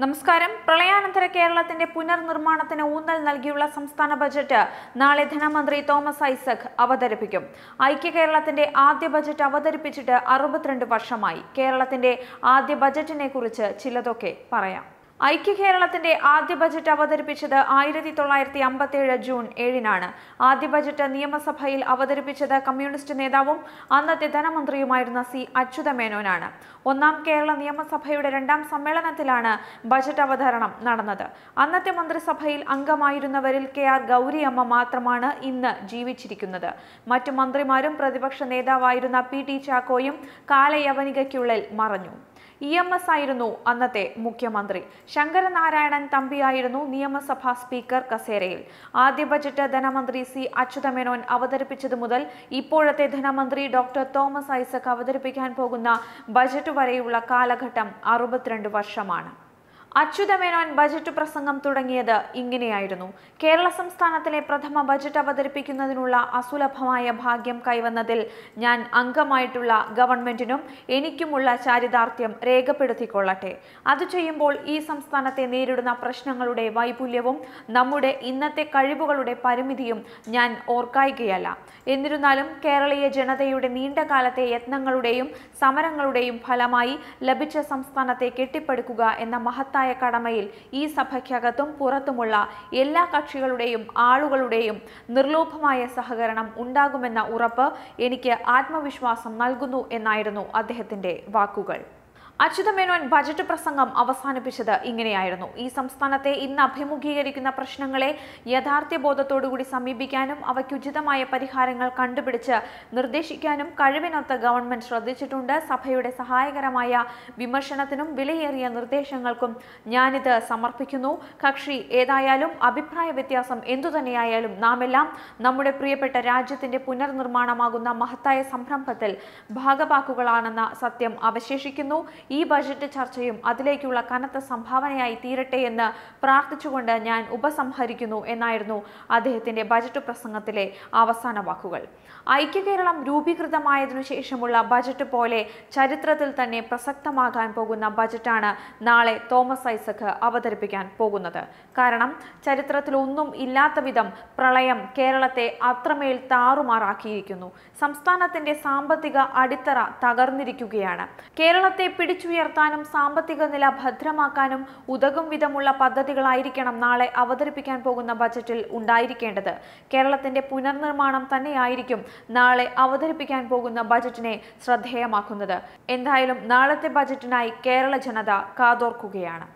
നമസ്കാരം. പ്രളയാനന്തര കേരളത്തിന്റെ പുനർനിർമ്മാണത്തിന് ഊന്നൽ നൽകിയുള്ള സംസ്ഥാന ബജറ്റ് നാളെ ധനമന്ത്രി തോമസ് ഐസക് അവതരിപ്പിക്കും. ഐക്യ കേരളത്തിന്റെ ആദ്യ ബജറ്റ് അവതരിപ്പിച്ചിട്ട് അറുപത്തിരണ്ട് വർഷമായി. കേരളത്തിന്റെ ആദ്യ ബജറ്റിനെ കുറിച്ച് ചിലതൊക്കെ പറയാം. ഐക്യ കേരളത്തിന്റെ ആദ്യ ബജറ്റ് അവതരിപ്പിച്ചത് ആയിരത്തി തൊള്ളായിരത്തി അമ്പത്തിയേഴ് ജൂൺ ഏഴിനാണ്. ആദ്യ ബജറ്റ് നിയമസഭയിൽ അവതരിപ്പിച്ചത് കമ്മ്യൂണിസ്റ്റ് നേതാവും അന്നത്തെ ധനമന്ത്രിയുമായിരുന്ന സി അച്യുതമേനോനാണ് ഒന്നാം കേരള നിയമസഭയുടെ രണ്ടാം സമ്മേളനത്തിലാണ് ബജറ്റ് അവതരണം നടന്നത്. അന്നത്തെ മന്ത്രിസഭയിൽ അംഗമായിരുന്നവരിൽ കെ ആർ ഗൗരിയമ്മ മാത്രമാണ് ഇന്ന് ജീവിച്ചിരിക്കുന്നത്. മറ്റു മന്ത്രിമാരും പ്രതിപക്ഷ നേതാവായിരുന്ന പി ടി ചാക്കോയും കാലയവനികയ്ക്കുള്ളിൽ മറഞ്ഞു. ഇ എം എസ് ആയിരുന്നു അന്നത്തെ മുഖ്യമന്ത്രി. ശങ്കരനാരായണൻ തമ്പിയായിരുന്നു നിയമസഭാ സ്പീക്കർ കസേരയിൽ. ആദ്യ ബജറ്റ് ധനമന്ത്രി സി അച്യുതമേനോൻ അവതരിപ്പിച്ചതു മുതൽ ഇപ്പോഴത്തെ ധനമന്ത്രി ഡോക്ടർ തോമസ് ഐസക് അവതരിപ്പിക്കാൻ പോകുന്ന ബജറ്റ് വരെയുള്ള കാലഘട്ടം അറുപത്തിരണ്ട് വർഷമാണ്. അച്യുതമേനോൻ ബജറ്റ് പ്രസംഗം തുടങ്ങിയത് ഇങ്ങനെയായിരുന്നു. കേരള സംസ്ഥാനത്തിലെ പ്രഥമ ബജറ്റ് അവതരിപ്പിക്കുന്നതിനുള്ള അസുലഭമായ ഭാഗ്യം കൈവന്നതിൽ ഞാൻ അംഗമായിട്ടുള്ള ഗവൺമെന്റിനും എനിക്കുമുള്ള ചാരിതാർത്ഥ്യം രേഖപ്പെടുത്തിക്കൊള്ളട്ടെ. അത് ചെയ്യുമ്പോൾ ഈ സംസ്ഥാനത്തെ നേരിടുന്ന പ്രശ്നങ്ങളുടെ വൈപുല്യവും നമ്മുടെ ഇന്നത്തെ കഴിവുകളുടെ പരിമിതിയും ഞാൻ ഓർക്കായികയല്ല. എന്നിരുന്നാലും കേരളീയ ജനതയുടെ നീണ്ടകാലത്തെ യത്നങ്ങളുടെയും സമരങ്ങളുടെയും ഫലമായി ലഭിച്ച സംസ്ഥാനത്തെ കെട്ടിപ്പടുക്കുക എന്ന മഹത്തായ കടമയിൽ ഈ സഭയ്ക്കകത്തും പുറത്തുമുള്ള എല്ലാ കക്ഷികളുടെയും ആളുകളുടെയും നിർലോഭമായ സഹകരണം ഉണ്ടാകുമെന്ന ഉറപ്പ് എനിക്ക് ആത്മവിശ്വാസം നൽകുന്നു എന്നായിരുന്നു അദ്ദേഹത്തിന്റെ വാക്കുകൾ. അച്യുതമേനോൻ ബജറ്റ് പ്രസംഗം അവസാനിപ്പിച്ചത് ഇങ്ങനെയായിരുന്നു. ഈ സംസ്ഥാനത്തെ ഇന്ന് അഭിമുഖീകരിക്കുന്ന പ്രശ്നങ്ങളെ യാഥാർത്ഥ്യബോധത്തോടുകൂടി സമീപിക്കാനും അവയ്ക്കുചിതമായ പരിഹാരങ്ങൾ കണ്ടുപിടിച്ച് നിർദ്ദേശിക്കാനും കഴിവിനൊത്ത ഗവൺമെന്റ് ശ്രദ്ധിച്ചിട്ടുണ്ട്. സഭയുടെ സഹായകരമായ വിമർശനത്തിനും വിലയേറിയ നിർദ്ദേശങ്ങൾക്കും ഞാനിത് സമർപ്പിക്കുന്നു. കക്ഷി ഏതായാലും അഭിപ്രായ വ്യത്യാസം എന്തുതന്നെയായാലും നാമെല്ലാം നമ്മുടെ പ്രിയപ്പെട്ട രാജ്യത്തിന്റെ പുനർനിർമ്മാണമാകുന്ന മഹത്തായ സംരംഭത്തിൽ ഭാഗവാക്കുകളാണെന്ന സത്യം അവശേഷിക്കുന്നു. ഈ ബജറ്റ് ചർച്ചയും അതിലേക്കുള്ള കനത്ത സംഭാവനയായി തീരട്ടെ എന്ന് പ്രാർത്ഥിച്ചുകൊണ്ട് ഞാൻ ഉപസംഹരിക്കുന്നു എന്നായിരുന്നു അദ്ദേഹത്തിന്റെ ബജറ്റ് പ്രസംഗത്തിലെ അവസാന വാക്കുകൾ. ഐക്യകേരളം രൂപീകൃതമായതിനു ശേഷമുള്ള ബജറ്റ് പോലെ ചരിത്രത്തിൽ തന്നെ പ്രസക്തമാകാൻ പോകുന്ന ബജറ്റാണ് നാളെ തോമസ് ഐസക് അവതരിപ്പിക്കാൻ പോകുന്നത്. കാരണം ചരിത്രത്തിൽ ഒന്നും ഇല്ലാത്ത വിധം പ്രളയം കേരളത്തെ അത്രമേൽ താറുമാറാക്കിയിരിക്കുന്നു. സംസ്ഥാനത്തിന്റെ സാമ്പത്തിക അടിത്തറ തകർന്നിരിക്കുകയാണ്. കേരളത്തെ പിടിച്ചുയർത്താനും സാമ്പത്തിക നില ഭദ്രമാക്കാനും ഉതകും വിധമുള്ള പദ്ധതികളായിരിക്കണം നാളെ അവതരിപ്പിക്കാൻ പോകുന്ന ബജറ്റിൽ ഉണ്ടായിരിക്കേണ്ടത്. കേരളത്തിന്റെ പുനർനിർമ്മാണം തന്നെയായിരിക്കും നാളെ അവതരിപ്പിക്കാൻ പോകുന്ന ബജറ്റിനെ ശ്രദ്ധേയമാക്കുന്നത്. എന്തായാലും നാളത്തെ ബജറ്റിനായി കേരള ജനത കാതോർക്കുകയാണ്.